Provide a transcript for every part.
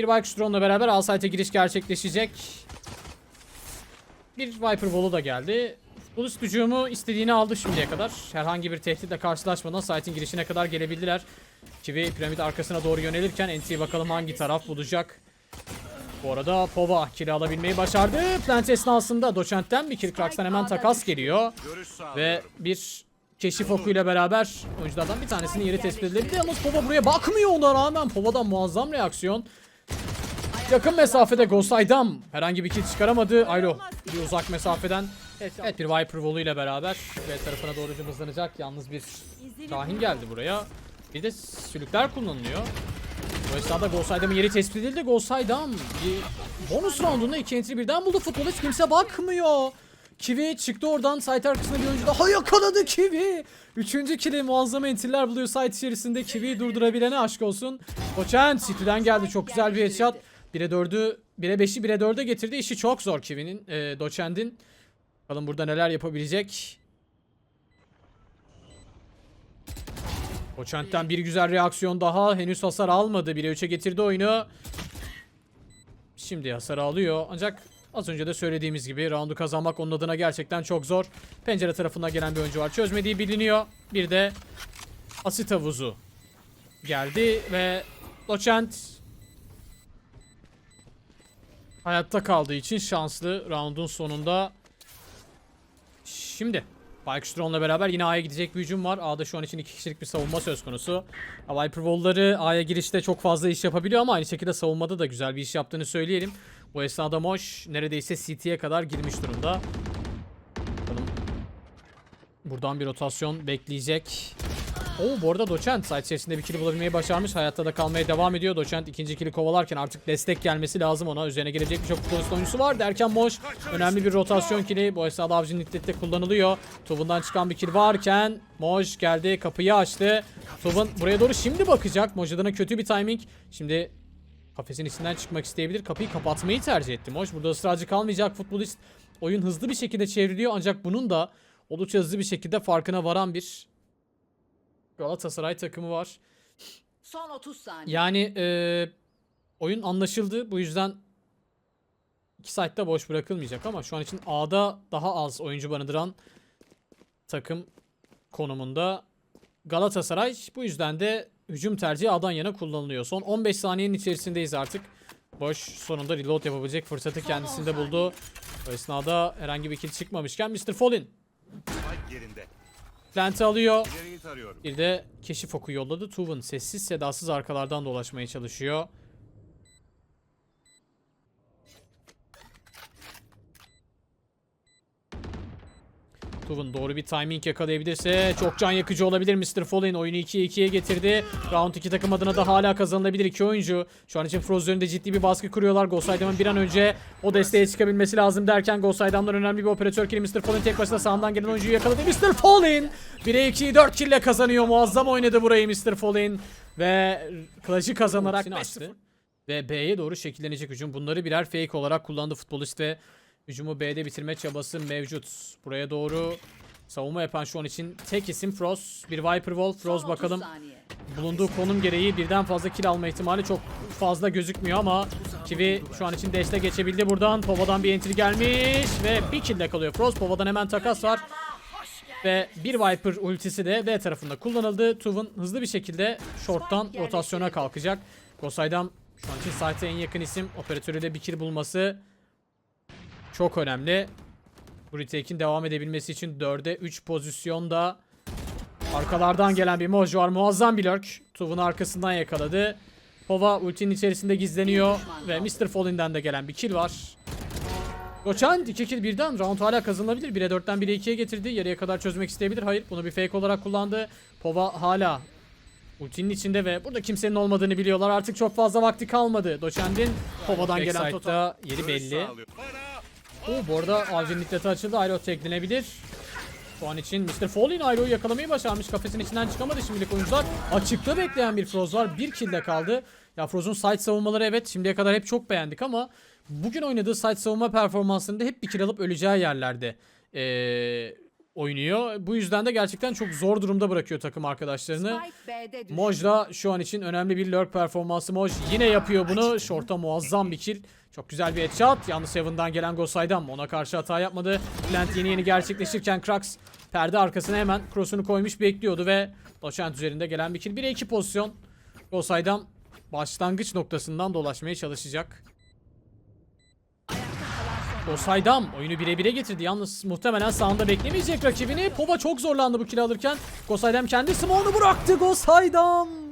Bir Vikestron'la beraber Alsight'e giriş gerçekleşecek. Bir Viper Wall'u da geldi. Futbolist hücumu istediğini aldı şimdiye kadar. Herhangi bir tehditle karşılaşmadan site'in girişine kadar gelebildiler. Kiwi piramit arkasına doğru yönelirken NT bakalım hangi taraf bulacak. Bu arada Pova kill alabilmeyi başardı. Plant esnasında Doçent'ten bir kill hemen takas geliyor. Ve bir keşif okuyla beraber oyunculardan bir tanesinin yeri tespit edilebildi. Yalnız Pova buraya bakmıyor ona rağmen. Pova'dan muazzam reaksiyon. Yakın mesafede Gosaydam herhangi bir kill çıkaramadı. Aylo bir uzak mesafeden. Evet bir Viper Wall'u ile beraber B tarafına doğru cımbızlanacak. Yalnız bir Şahin geldi buraya. Bir de sülükler kullanılıyor. Bu esnada Gosaydam'ın yeri tespit edildi. Gosaydam bir bonus roundunda iki entry birden buldu futbol. Hiç kimse bakmıyor. Kiwi çıktı oradan site arkasında bir oyuncu daha yakaladı Kiwi. Üçüncü kili muazzam entry'ler buluyor site içerisinde. Kiwi'yi durdurabilene aşk olsun. Koçen City'den geldi çok güzel bir headshot. 1'e 4'ü 1'e 5'i 1'e 4'e getirdi. İşi çok zor Kiwi'nin. E, Doçent'in. Bakalım burada neler yapabilecek. Koçent'ten bir güzel reaksiyon daha. Henüz hasar almadı. 1'e 3'e getirdi oyunu. Şimdi hasar alıyor. Ancak az önce de söylediğimiz gibi roundu kazanmak onun adına gerçekten çok zor. Pencere tarafından gelen bir oyuncu var. Çözmediği biliniyor. Bir de asit havuzu geldi ve Doçent hayatta kaldığı için şanslı roundun sonunda. Şimdi Vikestron'la beraber yine A'ya gidecek bir hücum var. A'da şu an için iki kişilik bir savunma söz konusu. Viper Wall'ları A'ya girişte çok fazla iş yapabiliyor ama aynı şekilde savunmada da güzel bir iş yaptığını söyleyelim. Bu esnada Moş neredeyse CT'ye kadar girmiş durumda. Bakalım. Buradan bir rotasyon bekleyecek. Oo bu arada Doçent site içerisinde bir kill bulabilmeyi başarmış. Hayatta da kalmaya devam ediyor. Doçent ikinci kill'i kovalarken artık destek gelmesi lazım ona. Üzerine gelecek birçok futbolist oyuncusu var. Derken Moş önemli bir rotasyon kill'i. Bu esnada Avcı'nın iddette kullanılıyor. Tuvun'dan çıkan bir kill varken Moş geldi kapıyı açtı. Tuvun buraya doğru şimdi bakacak. Moj adına kötü bir timing. Şimdi kafesin içinden çıkmak isteyebilir. Kapıyı kapatmayı tercih etti Moş. Burada ısrarcı kalmayacak futbolist. Oyun hızlı bir şekilde çevriliyor ancak bunun da oldukça hızlı bir şekilde farkına varan bir Galatasaray takımı var. Son 30 saniye. Yani e, oyun anlaşıldı. Bu yüzden iki site'da boş bırakılmayacak ama şu an için A'da daha az oyuncu barındıran takım konumunda Galatasaray. Bu yüzden de hücum tercihi A'dan yana kullanılıyor. Son 15 saniyenin içerisindeyiz artık. Boş sonunda reload yapabilecek fırsatı kendisinde buldu. Bu esnada herhangi bir kill çıkmamışken Mr. Fallin plant'i alıyor. Bir de keşif oku yolladı. Tuven sessiz sedasız arkalardan dolaşmaya çalışıyor. Tuven doğru bir timing yakalayabilirse çok can yakıcı olabilir. Mr. Fallen oyunu 2'ye 2'ye getirdi. Round 2 takım adına da hala kazanılabilir iki oyuncu. Şu an için Froz üzerinde ciddi bir baskı kuruyorlar. Ghostaydam'ın bir an önce o desteğe çıkabilmesi lazım derken Ghostaydam'dan önemli bir operatör kili Mr. Fallen tek başına sağından gelen oyuncuyu yakaladı. Mr. Fallen 1'e 2'yi 4 kill ile kazanıyor. Muazzam oynadı burayı Mr. Fallen ve Clash'ı kazanarak açtı. Ve B'ye doğru şekillenecek hücum. Bunları birer fake olarak kullandı futbolist ve hücumu B'de bitirme çabası mevcut. Buraya doğru savunma yapan şu an için tek isim Froz. Bir Viper Son 30 bakalım bulunduğu konum gereği birden fazla kill alma ihtimali çok fazla gözükmüyor ama Kiwi şu an için deste geçebildi buradan. Pova'dan bir entry gelmiş ve bir kill de kalıyor. Frost Pova'dan hemen takas var. Ve bir Viper ultisi de B tarafında kullanıldı. Tuv'un hızlı bir şekilde short'tan rotasyona kalkacak. Gosaydam şu an için site'e en yakın isim. Operatörüyle bir kill bulması çok önemli. Bu retake'in devam edebilmesi için 4'e 3 pozisyonda Arkalardan gelen bir moj var. Muazzam bir lurk. Tuv'un arkasından yakaladı. Pova ultinin içerisinde gizleniyor. Ve Mr. Fallen'den de gelen bir kill var. Goçan 2 kill birden. Round hala kazanılabilir. 1'e 4'ten 1'e 2'ye getirdi. Yarıya kadar çözmek isteyebilir. Hayır. Bunu bir fake olarak kullandı. Pova hala ultinin içinde ve burada kimsenin olmadığını biliyorlar. Artık çok fazla vakti kalmadı. Doçend'in Pova'dan gelen total yeri belli. Oo, bu arada avcının iddeti açıldı. Aero teklenebilir. Şu an için Mr. Fallen Aero'yu yakalamayı başarmış. Kafesin içinden çıkamadı şimdilik oyuncular. Açıkta bekleyen bir Froz var. Bir kill de kaldı. Ya Froz'un side savunmaları evet şimdiye kadar hep çok beğendik ama bugün oynadığı side savunma performansında hep bir kill alıp öleceği yerlerde ee, oynuyor. Bu yüzden de gerçekten çok zor durumda bırakıyor takım arkadaşlarını. Düştü. Moj'la şu an için önemli bir lurk performansı. Moj yine yapıyor bunu. Short'a muazzam bir kill. Çok güzel bir headshot. Yalnız Seven'dan gelen Gosaydam ona karşı hata yapmadı. Plant yeni yeni gerçekleşirken Krax perde arkasına hemen cross'unu koymuş bekliyordu ve Doçent üzerinde gelen bir kill. 1'e 2 pozisyon. Gosaydam başlangıç noktasından dolaşmaya çalışacak. Gosaydam oyunu 1'e 1'e getirdi. Yalnız muhtemelen sağında beklemeyecek rakibini. Pova çok zorlandı bu kill alırken. Gosaydam kendi smoke'unu bıraktı. Gosaydam.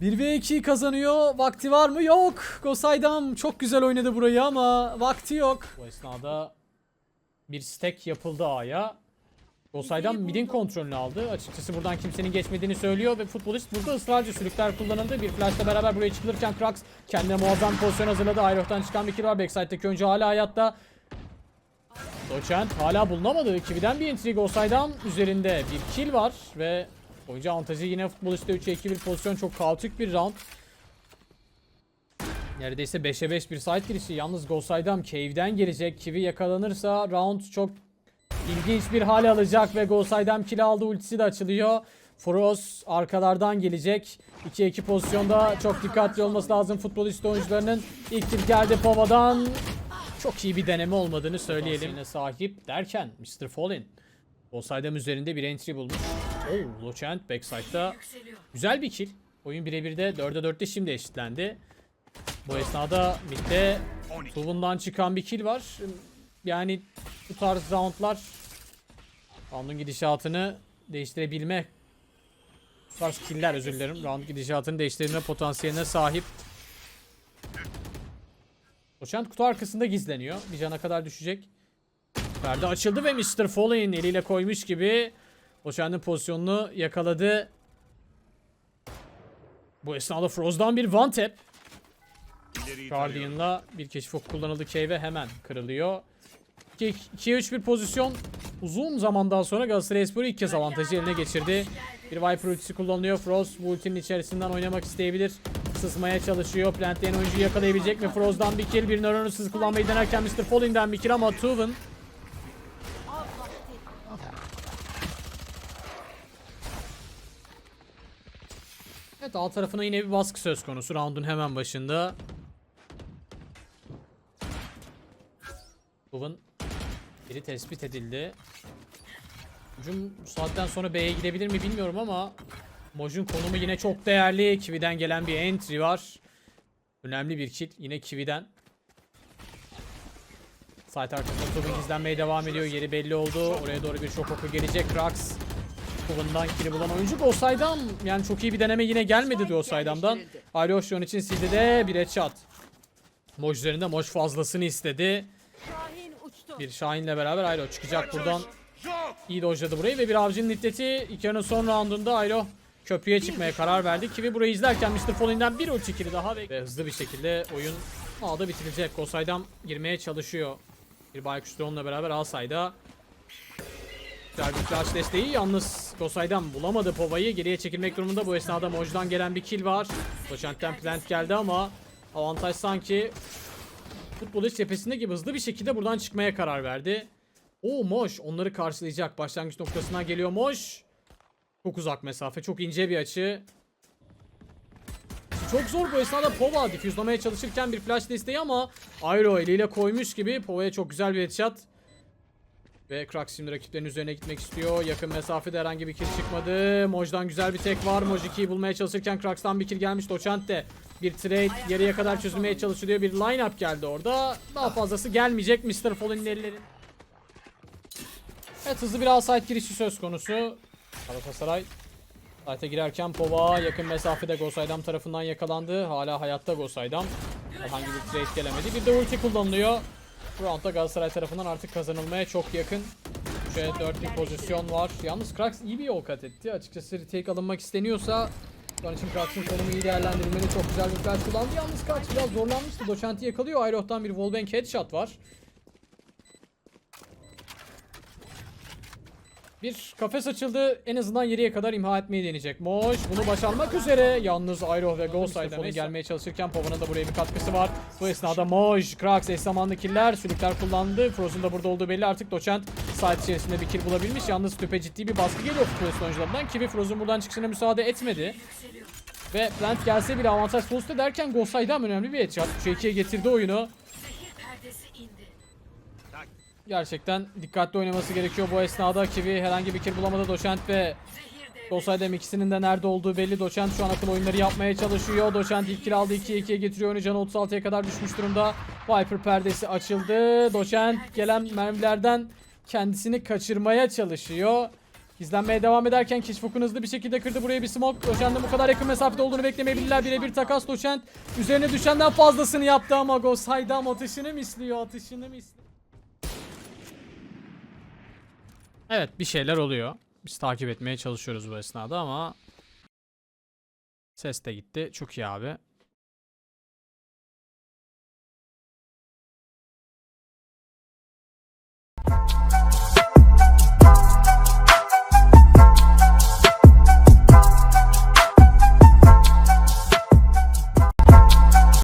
1 ve 2 kazanıyor. Vakti var mı? Yok. Gosaydam çok güzel oynadı burayı ama vakti yok. Bu esnada bir stack yapıldı A'ya. Gosaydam midin kontrolünü aldı. Açıkçası buradan kimsenin geçmediğini söylüyor ve futbolist burada ısrarcı sürükler kullanıldı. Bir flashla beraber buraya çıkılırken Krax kendine muazzam pozisyon hazırladı. Ayrok'tan çıkan bir kill var. Backside'deki oyuncu hala hayatta. Doçent hala bulunamadı. Kivi'den bir intrigue Gosaydam üzerinde bir kill var ve oyuncu avantajı yine futboliste 3'e 2 bir pozisyon çok kaotik bir round. Neredeyse 5'e 5 bir side girişi. Yalnız Gosaydam Cave'den gelecek. Kivi yakalanırsa round çok ilginç bir hale alacak ve Gosaydam kill aldı. Ultisi de açılıyor. Frost arkalardan gelecek. 2'ye 2 pozisyonda çok dikkatli olması lazım futbolist oyuncularının. İlk kill geldi Pova'dan. Çok iyi bir deneme olmadığını söyleyelim. Sahip derken Mr. Fallen. Gosaydam üzerinde bir entry bulmuş. Oh, Lochant backside'da güzel bir kill. Oyun birebir de 4'e 4'te şimdi eşitlendi. Bu esnada midde Tuvun'dan çıkan bir kill var. Yani bu tarz roundlar round'un gidişatını değiştirebilme bu tarz killer özür dilerim. Round gidişatını değiştirme potansiyeline sahip. Doçent kutu arkasında gizleniyor. Bir cana kadar düşecek. Perde açıldı ve Mr. Fallen eliyle koymuş gibi Doçent'in pozisyonunu yakaladı. Bu esnada Froz'dan bir one tap. Guardian'la bir keşif oku kullanıldı Cave'e hemen kırılıyor. 2'ye 3 bir pozisyon. Uzun zamandan sonra Galatasaray ilk kez avantajı eline geçirdi. Bir Viper ultisi kullanılıyor. Frost bu ultinin içerisinden oynamak isteyebilir. Sızmaya çalışıyor. Plantleyen oyuncuyu yakalayabilecek mi? Frost'dan bir kill. Bir Neuron'u sız kullanmayı denerken Mr. Falling'den bir kill ama Tuven Evet alt tarafına yine bir baskı söz konusu round'un hemen başında. Tuven biri tespit edildi. Hücum saatten sonra B'ye gidebilir mi bilmiyorum ama Moj'un konumu yine çok değerli. Kiwi'den gelen bir entry var. Önemli bir kill yine Kiwi'den. Site arkasında Tuven gizlenmeye devam ediyor. Yeri belli oldu. Oraya doğru bir şok oku gelecek. Krax Tuven'dan kill'i bulan oyuncu Gosaydam. Yani çok iyi bir deneme yine gelmedi Gosaydam'dan. Alo şu an için Sildi'de bir headshot. Moj üzerinde Moj fazlasını istedi. Şahin uçtu. Bir Şahin'le beraber Aylo çıkacak buradan. İyi dojladı burayı ve bir avcının iddeti İlker'in son roundunda Aylo köprüye çıkmaya karar verdi. Kiwi burayı izlerken Mr. Fallen'den bir ulti kill'i daha ve ve hızlı bir şekilde oyun A'da bitirilecek. Gosaydam girmeye çalışıyor. Bir Baykuş Drone'la beraber A'sayda. Flash desteği. Yalnız Gosaydam bulamadı Pova'yı. Geriye çekilmek durumunda. Bu esnada Moj'dan gelen bir kill var. Doçent'ten plant geldi ama avantaj sanki futbolist cephesinde gibi hızlı bir şekilde buradan çıkmaya karar verdi. O Moş onları karşılayacak. Başlangıç noktasına geliyor Moş. Çok uzak mesafe, çok ince bir açı. Çok zor bu esnada Pova difüzlamaya çalışırken bir flash desteği ama Aero eliyle koymuş gibi Pova'ya çok güzel bir headshot. Ve Krax şimdi rakiplerin üzerine gitmek istiyor. Yakın mesafede herhangi bir kill çıkmadı. Moj'dan güzel bir tek var. Moj 2'yi bulmaya çalışırken Krax'tan bir kill gelmiş. Doçent de bir trade yarıya kadar çözülmeye çalışılıyor. Bir line-up geldi orada. Daha fazlası gelmeyecek Mr. Fallen'in ellerin. Evet hızlı bir outside girişi söz konusu. Galatasaray Site'e girerken Pova yakın mesafede Gosaydam tarafından yakalandı. Hala hayatta Gosaydam. Herhangi bir trade gelemedi. Bir de ulti kullanılıyor. Bu roundda Galatasaray tarafından artık kazanılmaya çok yakın. 3'e 4 bir pozisyon var. Yalnız Krax iyi bir yol kat etti. Açıkçası retake alınmak isteniyorsa an için Krax'ın konumu iyi değerlendirilmeli. Çok güzel bir flash kullandı. Yalnız Krax biraz zorlanmıştı. Doçent'i yakalıyor. Ayroh'tan bir wallbang headshot var. Bir kafes açıldı. En azından yeriye kadar imha etmeyi deneyecek. Moş bunu başarmak üzere. Yalnız Iroh ve Neyse. gelmeye çalışırken Pova'nın da buraya bir katkısı var. Bu esnada Moş, Krax eş zamanlı killer. Sülükler kullandı. Frozen da burada olduğu belli. Artık Doçent site içerisinde bir kill bulabilmiş. Yalnız tüpe ciddi bir baskı geliyor futbolist oyuncularından. Kiwi Frozen buradan çıkışına müsaade etmedi. Ve Plant gelse bile avantaj post derken Ghost'dan önemli bir headshot. 3'e getirdi oyunu. Gerçekten dikkatli oynaması gerekiyor bu esnada. Kiwi herhangi bir kill bulamadı. Doçent ve Dosaydem ikisinin de nerede olduğu belli. Doçent şu an akıl oyunları yapmaya çalışıyor. Doçent ilk kill aldı. 2'ye 2'ye getiriyor oyunu. Canı 36'ya kadar düşmüş durumda. Viper perdesi açıldı. Doçent gelen mermilerden kendisini kaçırmaya çalışıyor. İzlenmeye devam ederken Keşfok'un hızlı bir şekilde kırdı buraya bir smoke. Doçent'in bu kadar yakın mesafede olduğunu beklemeyebilirler. Birebir takas Doçent. Üzerine düşenden fazlasını yaptı ama Gosaydam atışını misliyor. Atışını misliyor. Evet bir şeyler oluyor. Biz takip etmeye çalışıyoruz bu esnada ama ses de gitti. Çok iyi abi.